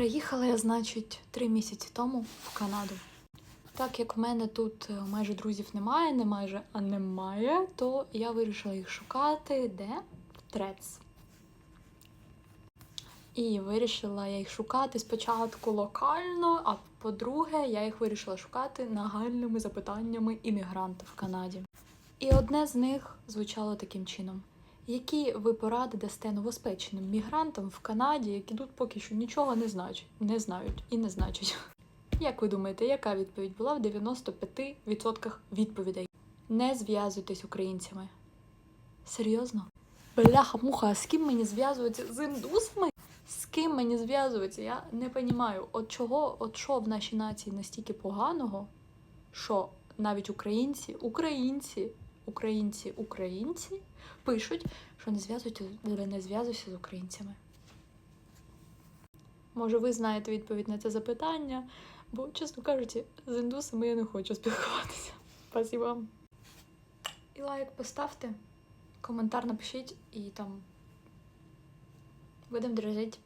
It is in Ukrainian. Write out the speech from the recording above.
Переїхала я, значить, три місяці тому в Канаду. Так як в мене тут е, майже друзів немає, не майже, а немає, то я вирішила їх шукати де? В Трец. І вирішила я їх шукати спочатку локально, а по-друге, я їх вирішила шукати нагальними запитаннями іммігранта в Канаді. І одне з них звучало таким чином: які ви поради дасте новоспеченим мігрантам в Канаді, які тут поки що нічого не знають, не знають і не значать? Як ви думаєте, яка відповідь була в 95% відповідей? Не зв'язуйтесь українцями. Серйозно? Бляха, муха, а з ким мені зв'язуються? З індусами? З ким мені зв'язуються? Я не розумію, от чого, от що в нашій нації настільки поганого, що навіть українці, українці, українці, українці пишуть, що не зв'язуйте, не зв'язуйся з українцями. Може, ви знаєте відповідь на це запитання, бо, чесно кажучи, з індусами я не хочу спілкуватися. Спасибо. І лайк поставте, коментар напишіть і там будемо дружити.